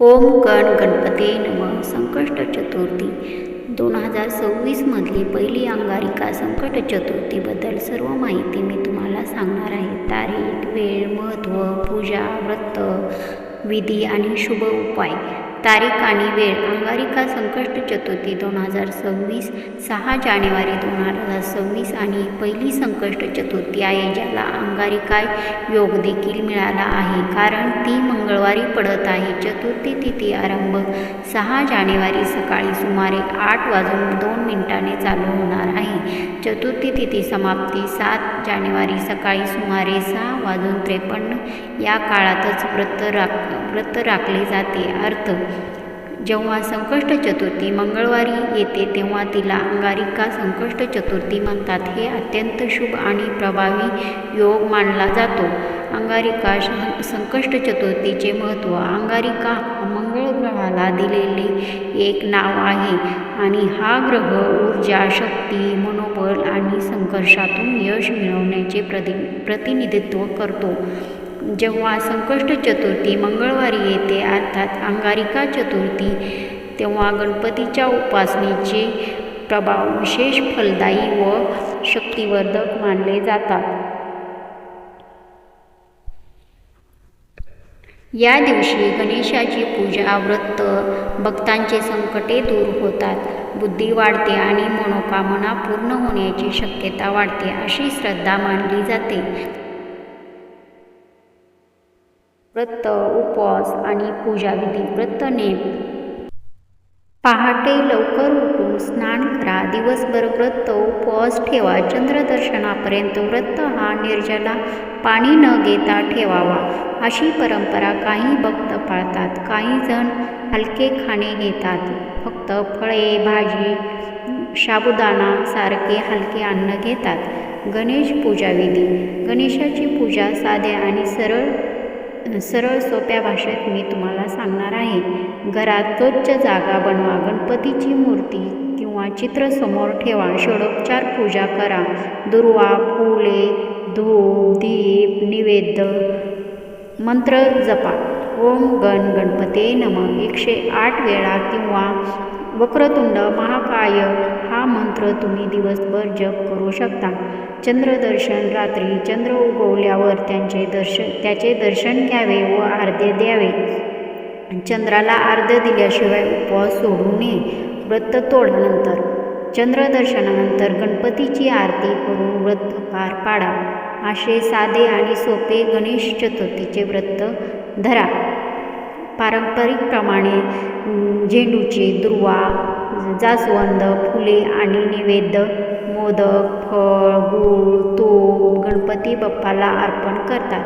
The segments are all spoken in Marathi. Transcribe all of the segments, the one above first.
ओम गण गणपते नम. संकष्ट चतुर्थी. दोन हजार सव्वीसमधली पहिली अंगारिका संकट चतुर्थीबद्दल सर्व माहिती मी तुम्हाला सांगणार आहे. तारीख वेळ महत्त्व पूजा व्रत विधी आणि शुभ उपाय. तारीख आणि वेळ. अंगारिका संकष्ट चतुर्थी दोन हजार सव्वीस सहा जानेवारी दोन हजार सव्वीस आणि पहिली संकष्ट चतुर्थी आहे ज्याला अंगारिका योग देखील मिळाला आहे. कारण ती मंगळवारी पडत आहे. चतुर्थी तिथी आरंभ सहा जानेवारी सकाळी सुमारे आठ वाजून दोन मिनिटाने चालू होणार आहे. चतुर्थी तिथी समाप्ती सात जानेवारी सकाळी सुमारे सहा वाजून त्रेपन्न या काळातच व्रत राख व्रत राखले जाते. अर्थ जेव्हा संकष्ट चतुर्थी मंगळवारी येते तेव्हा तिला अंगारिका संकष्ट चतुर्थी म्हणतात. हे अत्यंत शुभ आणि प्रभावी योग मानला जातो. अंगारिका श- संकष्ट चतुर्थीचे महत्त्व. अंगारिका मंगळ ग्रहाला दिलेले एक नाव आहे आणि हा ग्रह ऊर्जा शक्ती मनोबल आणि संघर्षातून यश मिळवण्याचे प्रति प्रतिनिधित्व करतो. जेव्हा संकष्ट चतुर्थी मंगळवारी येते अर्थात अंगारिका चतुर्थी तेव्हा गणपतीच्या उपासनेचे प्रभाव विशेष फलदायी व शक्तिवर्धक मानले जातात. या दिवशी गणेशाची पूजा व्रत भक्तांचे संकटे दूर होतात. बुद्धी वाढते आणि मनोकामना पूर्ण होण्याची शक्यता वाढते अशी श्रद्धा मानली जाते. व्रत उपवास आणि पूजाविधी. व्रत नेम. पहाटे लवकर उठून स्नान करा. दिवसभर व्रत उपवास ठेवा. चंद्रदर्शनापर्यंत व्रत हा निर्जला. पाणी न घेता ठेवावा. अशी परंपरा काही भक्त पाळतात. काही जण हलके खाणे घेतात. फक्त फळे भाजी साबुदाणा सारखे हलके अन्न घेतात. गणेश पूजाविधी. गणेशाची पूजा साध्या आणि सरळ सरळ सोप्या भाषेत मी तुम्हाला सांगणार आहे. घरात स्वच्छ जागा बनवा गणपतीची मूर्ती किंवा चित्र समोर ठेवा षडोपचार पूजा करा. दुर्वा फुले धूप दीप निवेद्य मंत्र जपा. ओम गण गणपते नम. एकशे आठ वेळा किंवा वक्रतुंड महाकाय हा मंत्र तुम्ही दिवसभर जप करू शकता. चंद्रदर्शन रात्री चंद्र उगवल्यावर त्यांचे दर्शन त्याचे दर्शन घ्यावे व आर्ध्य द्यावे. चंद्राला आर्ध्य दिल्याशिवाय उपवास सोडू नये. व्रत तोडल्यानंतर चंद्रदर्शनानंतर गणपतीची आरती करून व्रत पार पाडा. असे साधे आणि सोपे गणेश चतुर्थीचे व्रत धरा. पारंपरिकप्रमाणे झेंडूचे दुर्वा जास्वंद फुले आणि नैवेद्य मोदक फळ गूळ तूप गणपती बाप्पाला अर्पण करतात.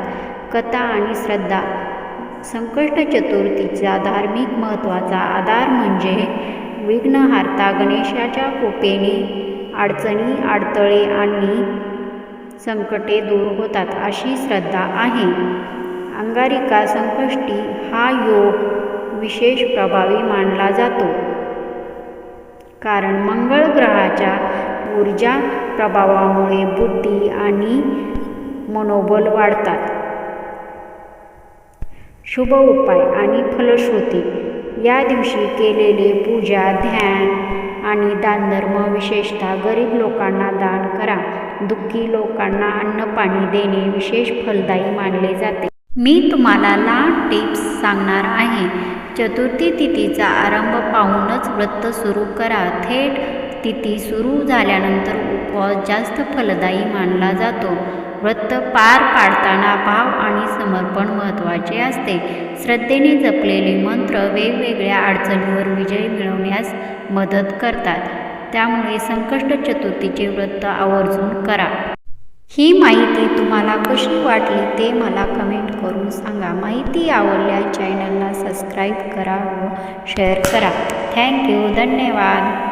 कथा आणि श्रद्धा. संकष्ट चतुर्थीचा धार्मिक महत्त्वाचा आधार म्हणजे विघ्नहार्ता गणेशाच्या कृपेने अडचणी अडथळे आणि संकटे दूर होतात अशी श्रद्धा आहे. अंगारिका संकष्टी हा योग विशेष प्रभावी मानला जातो. कारण मंगळ ग्रहाच्या ऊर्जा प्रभावामुळे बुद्धी आणि मनोबल वाढतात. शुभ उपाय आणि फलश्रुती. या दिवशी केलेले पूजा ध्यान आणि दानधर्म विशेषतः गरीब लोकांना दान करा. दुःखी लोकांना अन्नपाणी देणे विशेष फलदायी मानले जाते. मी तुम्हाला लहान टिप्स सांगणार आहे. चतुर्थी तिथीचा आरंभ पाहूनच व्रत सुरू करा. थेट तिथी सुरू झाल्यानंतर उपवास जास्त फलदायी मानला जातो. व्रत पार पाडताना भाव आणि समर्पण महत्त्वाचे असते. श्रद्धेने जपलेले मंत्र वेगवेगळ्या अडचणीवर विजय मिळवण्यास मदत करतात. त्यामुळे संकष्ट चतुर्थीचे व्रत आवर्जून करा. ही माहिती तुम्हाला कशी वाटली ते मला कमेंट करून सांगा. माहिती आवडल्या चॅनलला सबस्क्राईब करा व शेअर करा. थँक्यू धन्यवाद.